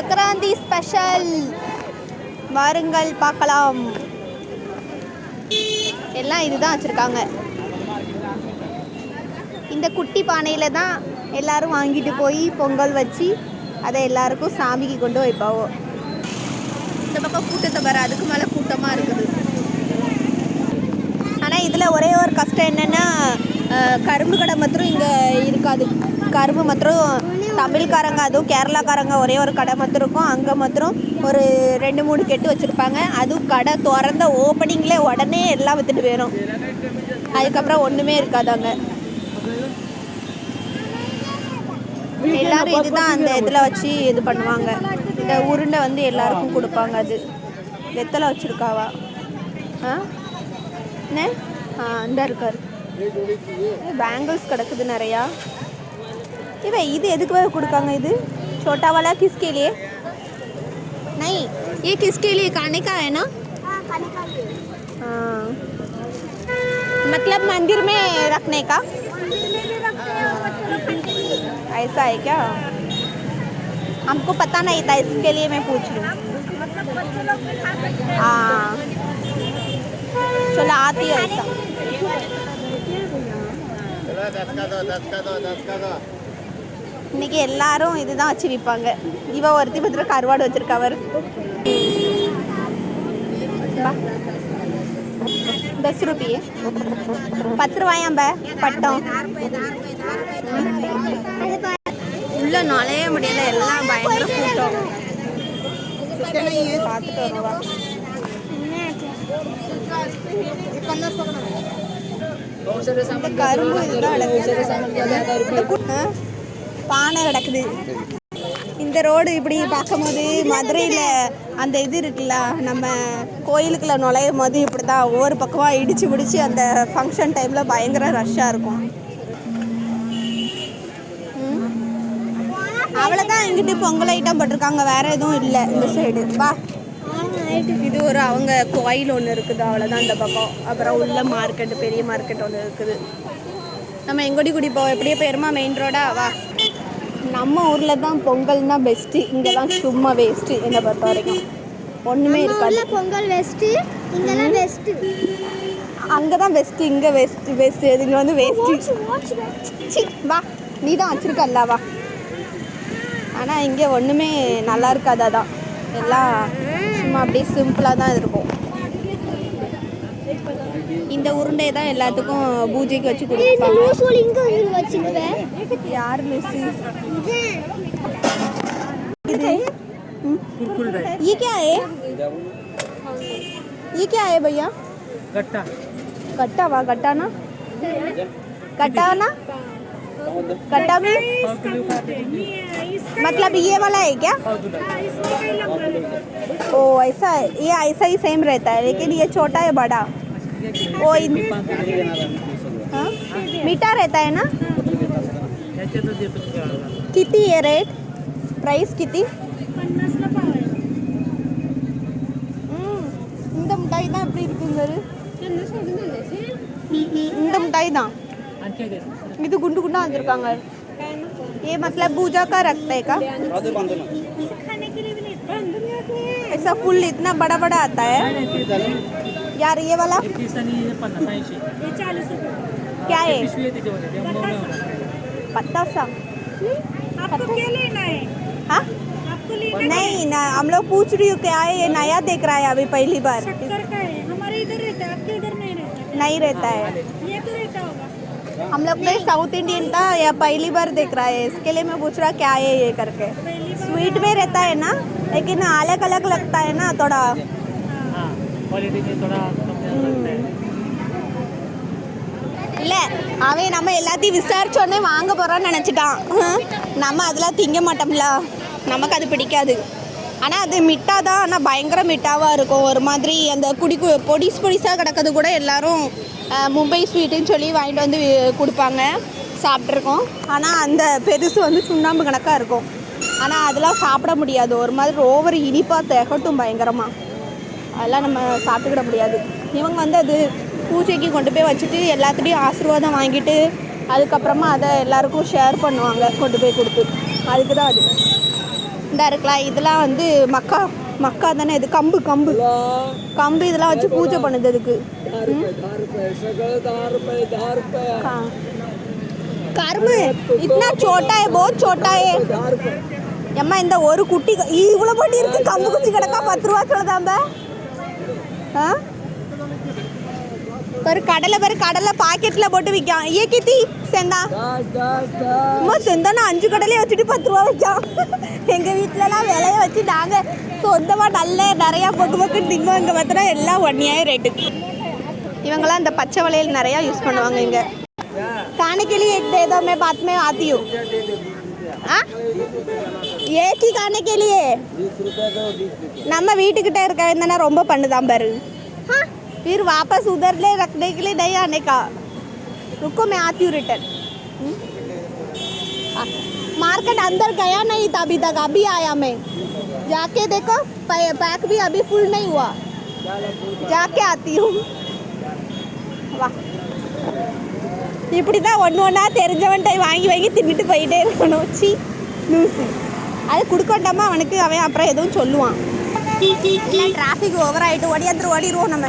Sankranti special. வாருங்கள் பார்க்கலாம். எல்லாம் இதுதான் வச்சுருக்காங்க. இந்த குட்டி பானையில் தான் எல்லாரும் வாங்கிட்டு போய் பொங்கல் வச்சு அதை எல்லாருக்கும் சாமிக்கு கொண்டு வைப்பாவோ. இந்த பக்கம் கூட்டத்தை வர அதுக்கு மேலே கூட்டமாக இருக்குது. ஆனால் இதில் ஒரே ஒரு கஷ்டம் என்னென்னா கரும்பு கடை மாத்திரம் இங்கே இருக்காது. கரும்பு மாத்திரம் தமிழ்காரங்க அதுவும் கேரளாக்காரங்க ஒரே ஒரு கடை மாத்திரம் இருக்கும். அங்கே மாத்திரம் ஒரு ரெண்டு மூணு கெட்டு வச்சுருப்பாங்க. அதுவும் கடை திறந்த ஓப்பனிங்கில் உடனே எல்லாம் விற்றுட்டு போயிடும் அதுக்கப்புறம் ஒன்றுமே இருக்காது அங்கே. எல்லாரும் இதுதான் அந்த இதில் வச்சு இது பண்ணுவாங்க. இந்த உருண்டை வந்து எல்லாருக்கும் கொடுப்பாங்க அது. வெத்தலை வச்சுருக்காவா? ஆ? என்ன? ஆ இந்த இருக்காரு. பேங்கிள்ஸ் கிடக்குது நிறையா இவ இது எதுக்கு வேற கொடுக்காங்க இது छोटा वाला किसके लिए नहीं ये किसके लिए खाने का है ना हाँ मतलब मंदिर में रखने का ऐसा है क्या हमको पता नहीं था इसके लिए मैं पूछ लूँ हाँ चलो आती है ऐसा இன்னைக்கு எல்லாரும் இதுதான் வச்சு விற்பாங்க இவ ஒருத்தி பத்திர கருவாடு வச்சிருக்கா அவர். தஸ் ரூபி பத்து ரூபாயாம்ப பட்டம். உள்ள நுழைய முடியல எல்லாம் பயங்கர கூட்டம். பார்த்துட்டு வருவா. கரும்பு இதுதான் பானை கிடக்குது. இந்த ரோடு இப்படி பார்க்கும்போது மதுரையில் அந்த இது இருக்குல்ல நம்ம கோயிலுக்குள்ள நுழையும் போது இப்படி தான் ஒவ்வொரு பக்கமாக இடிச்சு பிடிச்சி அந்த ஃபங்க்ஷன் டைமில் பயங்கர ரஷ்ஷாக இருக்கும். அவ்வளோதான் இங்கிட்டு பொங்கல் ஐட்டம் போட்டிருக்காங்க. வேற எதுவும் இல்லை. இந்த சைடு வா. இது ஒரு அவங்க கோயில் ஒன்று இருக்குது அவ்வளோதான் இந்த பக்கம். அப்புறம் உள்ள மார்க்கெட் பெரிய மார்க்கெட் ஒன்று இருக்குது. நம்ம எங்கொடி குடி போவோம்? எப்படியே போயிருமா? மெயின் ரோடா வா. நம்ம ஊரில் தான் பொங்கல்னா பெஸ்ட்டு இங்கெல்லாம் சும்மா வேஸ்ட்டு என்னை பொறுத்த வரைக்கும். ஒன்றுமே இருக்காது. பொங்கல் வெஸ்ட்டு இங்கெல்லாம் வெஸ்ட்டு அங்கே தான் பெஸ்ட்டு இங்கே வேஸ்ட்டு வேஸ்ட்டு இங்கே வந்து வேஸ்ட்டு வா. நீ தான் வச்சுருக்கல்ல வா. ஆனால் இங்கே ஒன்றுமே நல்லா இருக்காது அதான். எல்லாம் சும்மா அப்படியே சிம்பிளாக தான் இருக்கும் இந்த உருண்டையை தான் எல்லாத்துக்கும் பூஜைக்கு வச்சு கொடுப்பாங்க லூசோல் இங்கே வந்து வச்சுக்குவேன் யார் மிஸ் இது ये क्या है ये क्या है भैया गट्टा गट्टा वा गट्टा ना गट्टा ना गट्टा में मतलब ये वाला है क्या ओ ऐसा है ये ऐसा ही सेम रहता है लेकिन ये छोटा है बड़ा ओ इन हाँ? मीठा रहता है ना किती है रेट प्राइस किती ம், இந்த மிட்டாய் தான் எப்படி இருக்குங்கிறது இந்த மிட்டாய் தான் இது குண்டு குண்டா வச்சிருக்காங்க ये मतलब पूजा का रखता है का? ऐसा फुल इतना बड़ा बड़ा आता है? यार ये वाला? क्या है? पत्ता सा। आपको क्या लेना है? हाँ? आपको लेना नहीं ना हम लोग पूछ रही हूँ क्या है ये नया देख रहा है अभी पहली बार। शक्कर का है हमारे इधर रहता है आपके इधर नहीं रहता नहीं रहता है। रहता होगा हम लोग तो साउथ इंडियन था या पहली बार देख रहा है इसके लिए मैं पूछ रहा क्या है ये करके स्वीट में रहता है ना लेकिन अलग अलग लगता है ना थोड़ा क्वालिटी में थोड़ा कम ज़्यादा लगता है இல்லை அவன் நம்ம எல்லாத்தையும் விசாரிச்சோடனே வாங்க போகிறோன்னு நினச்சிட்டான் ஹம். நம்ம அதெல்லாம் திங்க மாட்டோம்ல நமக்கு அது பிடிக்காது ஆனால் அது மிட்டா தான் ஆனால் பயங்கர மிட்டாவாக இருக்கும். ஒரு மாதிரி அந்த குடி கு- பொடிஸ் பொடிஸாக கிடக்கிறது கூட எல்லோரும் மும்பை ஸ்வீட்டுன்னு சொல்லி வாங்கிட்டு வந்து கொடுப்பாங்க. சாப்பிட்ருக்கோம் ஆனால் அந்த பெருசு வந்து சுண்ணாம்பு கணக்காக இருக்கும். ஆனால் அதெல்லாம் சாப்பிட முடியாது. ஒரு மாதிரி ஓவர் இனிப்பாக திகட்டும் பயங்கரமாக அதெல்லாம் நம்ம சாப்பிட்டுக்கிட முடியாது. இவங்க வந்து அது பூஜைக்கு கொண்டு போய் வச்சுட்டு எல்லாத்துலேயும் ஆசீர்வாதம் வாங்கிட்டு அதுக்கப்புறமா அதை எல்லாருக்கும் ஷேர் பண்ணுவாங்க கொண்டு போய் கொடுத்து. அதுக்கு தான் அது. இதாக இருக்கலாம். இதெல்லாம் வந்து மக்கா மக்கா தானே இது? கம்பு கம்பு. கம்பு இதெல்லாம் வச்சு பூஜை பண்ணுது அதுக்கு கரும்பு. இத்தனா சோட்டா போ சோட்டாயே. ஏம்மா இந்த ஒரு குட்டி இவ்வளோ போட்டி இருக்கு. கம்பு குச்சி கிடக்கா பத்து ரூபா சொல்லுதாம்ப? ஆ? ஒரு கடலை பேர் கடலை பாக்கெட்டில் போட்டு விற்கான் ஏ கித்தி செந்தா அம்மா செந்தா அஞ்சு கடலையே வச்சுட்டு பத்து ரூபா வைக்கான். எங்கள் வீட்டிலலாம் விலைய வச்சு நாங்கள் சொந்தமாக நல்ல நிறையா பொக்கு பொக்குன்னு திங்குவோம் இங்கே பார்த்தோன்னா எல்லாம் ஒன்னியாயிரம் ரேட்டு இவங்கெல்லாம் இந்த பச்சை வளையல் நிறையா யூஸ் பண்ணுவாங்க இங்கே खाने के लिए एक दे दो मैं बाद में आती हूँ हाँ? एक ही खाने के लिए நம்ம வீட்டுக்கிட்ட இருக்க இருந்தா ரொம்ப பண்ணுதான் பாரு हाँ? फिर वापस उधर ले रखने के लिए नहीं आने का रुको मैं आती हूँ रिटर्न मार्केट अंदर गया नहीं था अभी तक अभी आया मैं जाके देखो पै- पैक भी अभी फुल नहीं हुआ जाके आती हूँ वाह இப்படி தான் ஒன்று ஒன்றா தெரிஞ்சவன்ட்ட வாங்கி வாங்கி தின்னுட்டு போயிட்டே இருக்கணும் சி லூசு அது கொடுக்கண்டாமா அவனுக்கு அவன் அப்புறம் எதுவும் சொல்லுவான் எல்லாம் டிராஃபிக் ஓவர் ஆகிட்டு ஓடியாந்துரு ஓடிடுவோம் நம்ம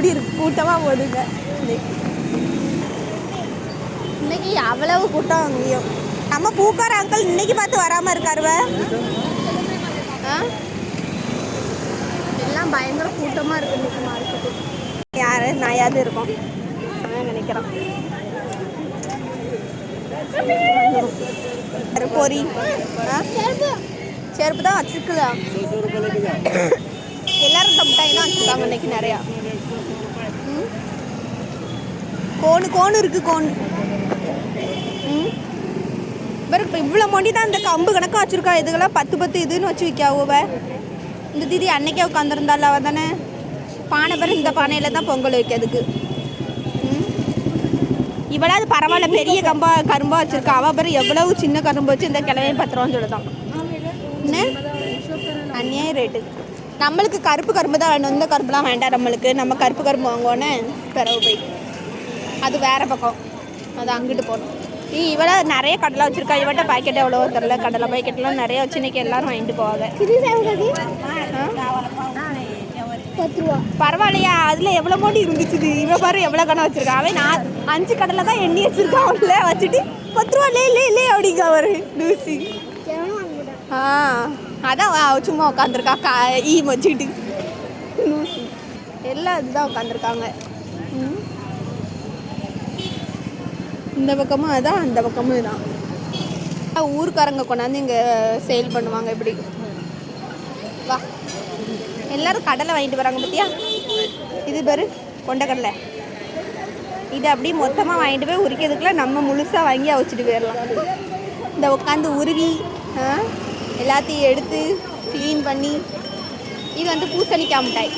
எப்படி இருக்கு கூட்டமாக போடுங்க. இன்னைக்கு அவ்வளவு கூட்டம் அங்கேயும். நம்ம பூக்கார அங்கிள் இன்னைக்கு பார்த்து வராமல் இருக்காருவ? ஆ? எல்லாம் பயங்கர கூட்டமாக இருக்கு இன்னைக்கு மார்க்கெட்டு யார்? நாயாவது இருக்கும். நான் நினைக்கிறேன். வேற செருப்பு தான் வச்சுக்கலாம் எல்லாரும் இந்த மிட்டாய் தான் வச்சுருக்காங்க இன்னைக்கு நிறையா. கோனு கோனு இருக்கு கோனு ம்? பாரு இப்போ இவ்வளோ மொண்டி தான் இந்த கம்பு கணக்காக வச்சுருக்கா? இதுக்கெல்லாம் பத்து பத்து இதுன்னு வச்சு விற்காவோவ இந்த தீதி அன்னைக்கே உட்காந்துருந்தாள் அவள் தானே? பானை பாரு இந்த பானையில் தான் பொங்கல் வைக்கிறதுக்கு. அதுக்கு இவளாவது பரவாயில்ல பெரிய கம்பா கரும்பா வச்சுருக்கா. அவள் பாரு எவ்வளவு சின்ன கரும்பு வச்சு இந்த கிழமையும் பத்து ரூபான்னு சொல்லுதான். என்ன? அந்நியாய ரேட்டு நம்மளுக்கு கருப்பு கரும்பு தான் வேணும். இந்த கரும்புலாம் வேண்டாம் நம்மளுக்கு. நம்ம கருப்பு கரும்பு வாங்குவோன்னு பிறகு போய். அது வேறு பக்கம். அது அங்கிட்டு போகணும். நீ இவள நிறைய கடலை வச்சிருக்கா. இவட்ட பாக்கெட் எவ்வளோ தெரில கடலை பாக்கெட்லாம் நிறைய வச்சு இன்னைக்கு எல்லாரும் வாங்கிட்டு போவாங்க. பரவாயில்லையா? அதில் எவ்வளோ மோடி இருந்துச்சு இவன் இவ பாரு எவ்வளோ கணம் வச்சிருக்கா. அவன் நான் அஞ்சு கடலை தான் எண்ணி வச்சிருக்கான் அவங்கள வச்சுட்டு பத்து ரூபா லே லே அப்படிங்க அவரு லூசி. ஆ. அதான் அவ சும்மா உட்காந்துருக்கா. கா ஈ மச்சிட்டு எல்லாம் இதுதான் உட்காந்துருக்காங்க. இந்த பக்கமும் அதான் அந்த பக்கமும் இதான் ஊருக்காரங்க கொண்டாந்து இங்கே சேல் பண்ணுவாங்க இப்படி. வா. எல்லாரும் கடலை வாங்கிட்டு வராங்க பார்த்தியா இது பாரு கொண்டக்கடலை. இது அப்படியே மொத்தமாக வாங்கிட்டு போய் உரிக்கிறதுக்குள்ள நம்ம முழுசாக வாங்கி அவிச்சிட்டு போயிடலாம் இந்த உட்காந்து உருவி ஆ, எல்லாத்தையும் எடுத்து க்ளீன் பண்ணி இது வந்து பூசணிக்காய் மிட்டாய்.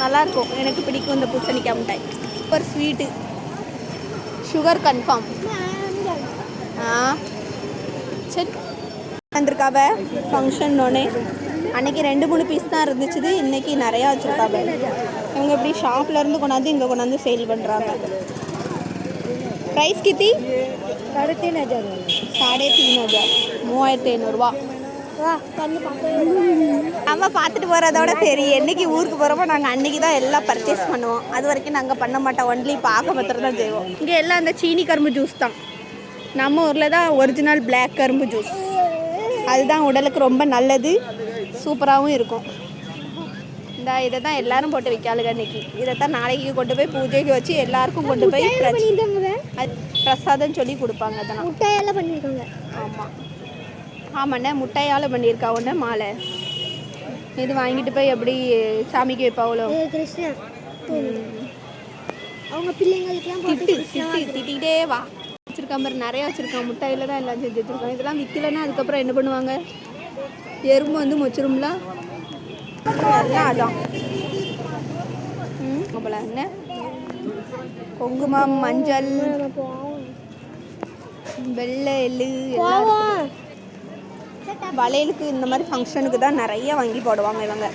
நல்லாயிருக்கும் எனக்கு பிடிக்கும் இந்த பூசணிக்காய் மிட்டாய். சூப்பர் ஸ்வீட்டு சுகர் கன்ஃபார்ம் ஆ. சரி. வந்திருக்காவ? ஃபங்க்ஷன்னொன்னே அன்றைக்கி ரெண்டு மூணு பீஸ் தான் இருந்துச்சு இன்றைக்கி நிறையா வச்சுருக்காவ? இவங்க இப்படி ஷாப்லேருந்து கொண்டாந்து இங்கே கொண்டாந்து சேல் பண்ணுறாங்க ப்ரைஸ் கித்தி சாடே தீன் ஹஜார் மூவாயிரத்தி ஐநூறுரூவா நம்ம பார்த்துட்டு போகிறதோட சரி என்னைக்கு ஊருக்கு போகிறப்போ நாங்கள் அன்றைக்கி தான் எல்லாம் பர்ச்சேஸ் பண்ணுவோம். அது வரைக்கும் நாங்கள் பண்ண மாட்டோம் ஒன்லி பார்க்க மாத்திரம் தான் செய்வோம். இங்கே எல்லாம் அந்த சீனி கரும்பு ஜூஸ் தான். நம்ம ஊரில் தான் ஒரிஜினல் பிளாக் கரும்பு ஜூஸ் அதுதான் உடலுக்கு ரொம்ப நல்லது சூப்பராகவும் இருக்கும். இந்த இதை தான் எல்லாரும் போட்டு வைக்காளுங்க அன்னைக்கு. இதை தான் நாளைக்கு கொண்டு போய் பூஜைக்கு வச்சு எல்லாருக்கும் கொண்டு போய் அது பிரசாதம் சொல்லி கொடுப்பாங்க அதெல்லாம். ஆமாம் ஆமாண்ணே முட்டையால் பண்ணியிருக்கா ஒன்று மாலை. இது வாங்கிட்டு போய் எப்படி சாமிக்கு வைப்பாவளோ? கிருஷ்ணா அவங்க பிள்ளைங்களுக்குலாம் திட்டு திட்டு திட்டிகிட்டே வா. வச்சிருக்கான் பாரு நிறைய வச்சிருக்கான் முட்டையில தான் எல்லாம் செஞ்சு வச்சிருக்கான் இதெல்லாம் விற்கலைன்னா அதுக்கப்புறம் என்ன பண்ணுவாங்க? எறும்பு வந்து மொச்சிரும்ல? எல்லாம் அதான். ம் அப்பல என்ன? குங்குமம் மஞ்சள் வெள்ளை எள்ளு எல்லாம். வளையலுக்கு இந்த மாதிரி ஃபங்க்ஷனுக்கு தான் நிறைய வாங்கி போடுவாங்க இவங்க.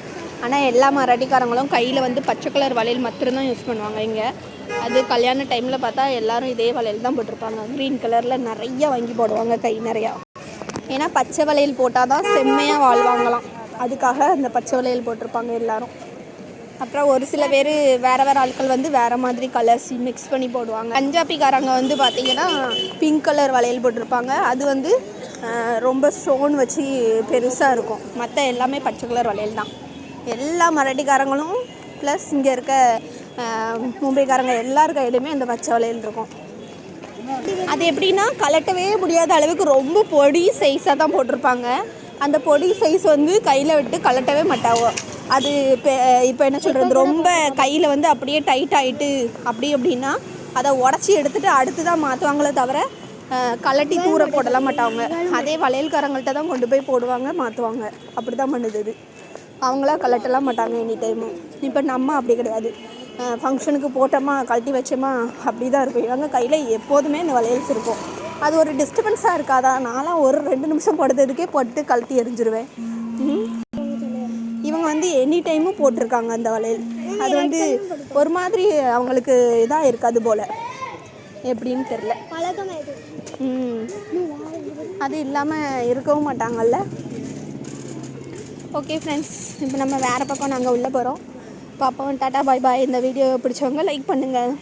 ஆனால் எல்லா மராட்டிக்காரங்களும் கையில் வந்து பச்சை கலர் வளையல் மட்டும்தான் யூஸ் பண்ணுவாங்க இங்கே. அது கல்யாண டைமில் பார்த்தா எல்லாரும் இதே வளையல் தான் போட்டிருப்பாங்க. க்ரீன் கலரில் நிறைய வாங்கி போடுவாங்க கை நிறையா. ஏன்னா பச்சை வளையல் போட்டால் தான் செம்மையாக வாழ்வாங்களாம். அதுக்காக அந்த பச்சை வளையல் போட்டிருப்பாங்க எல்லாரும். அப்புறம் ஒரு சில பேர் வேறு வேறு ஆட்கள் வந்து வேறு மாதிரி கலர்ஸ் மிக்ஸ் பண்ணி போடுவாங்க. பஞ்சாபிக்காரங்க வந்து பார்த்திங்கன்னா பிங்க் கலர் வளையல் போட்டிருப்பாங்க. அது வந்து ரொம்ப ஸ்டோன் வச்சு பெருசாக இருக்கும். மற்ற எல்லாமே பச்சை கலர் வளையல் தான். எல்லா மராட்டிக்காரங்களும் ப்ளஸ் இங்கே இருக்க மும்பைக்காரங்க எல்லார் கையிலுமே அந்த பச்சை வளையல் இருக்கும். அது எப்படின்னா கலட்டவே முடியாத அளவுக்கு ரொம்ப பொடி சைஸாக தான் போட்டிருப்பாங்க. அந்த பொடி சைஸ் வந்து கையில் விட்டு கலட்டவே மாட்டாவோ அது இப்போ இப்போ என்ன சொல்கிறது ரொம்ப கையில் வந்து அப்படியே டைட் ஆகிட்டு அப்படி அப்படின்னா அதை உடச்சி எடுத்துகிட்டு அடுத்து தான் மாற்றுவாங்களே தவிர கலட்டி தூர போடலாம் மாட்டாங்க. அதே வளையல்காரங்கள்ட்ட தான் கொண்டு போய் போடுவாங்க மாற்றுவாங்க அப்படி தான் பண்ணுது இது. அவங்களா கலட்டலாம் மாட்டாங்க எனி டைமும் இப்போ நம்ம அப்படி கிடையாது. ஃபங்க்ஷனுக்கு போட்டோமா கழட்டி வச்சோமா அப்படி தான் இருக்கும். இவங்க கையில் எப்போதுமே இந்த வளையல்ஸ் இருக்கும். அது ஒரு டிஸ்டர்பன்ஸாக இருக்காதா? நான்லாம் ஒரு ரெண்டு நிமிஷம் போடுறதுக்கே போட்டு கழட்டி எரிஞ்சிருவேன் ம். வந்து எனி டைமும் போட்டிருக்காங்க அந்த வளையல். அது வந்து ஒரு மாதிரி அவங்களுக்கு இதாக இருக்காது போல். எப்படின்னு தெரில ம். அது இல்லாமல் இருக்கவும் மாட்டாங்கல்ல. ஓகே ஃப்ரெண்ட்ஸ் இப்போ நம்ம வேறு பக்கம் நாங்கள் உள்ளே போகிறோம் பாப்போம் டாட்டா பாய் பாய். இந்த வீடியோ பிடிச்சவங்க லைக் பண்ணுங்கள்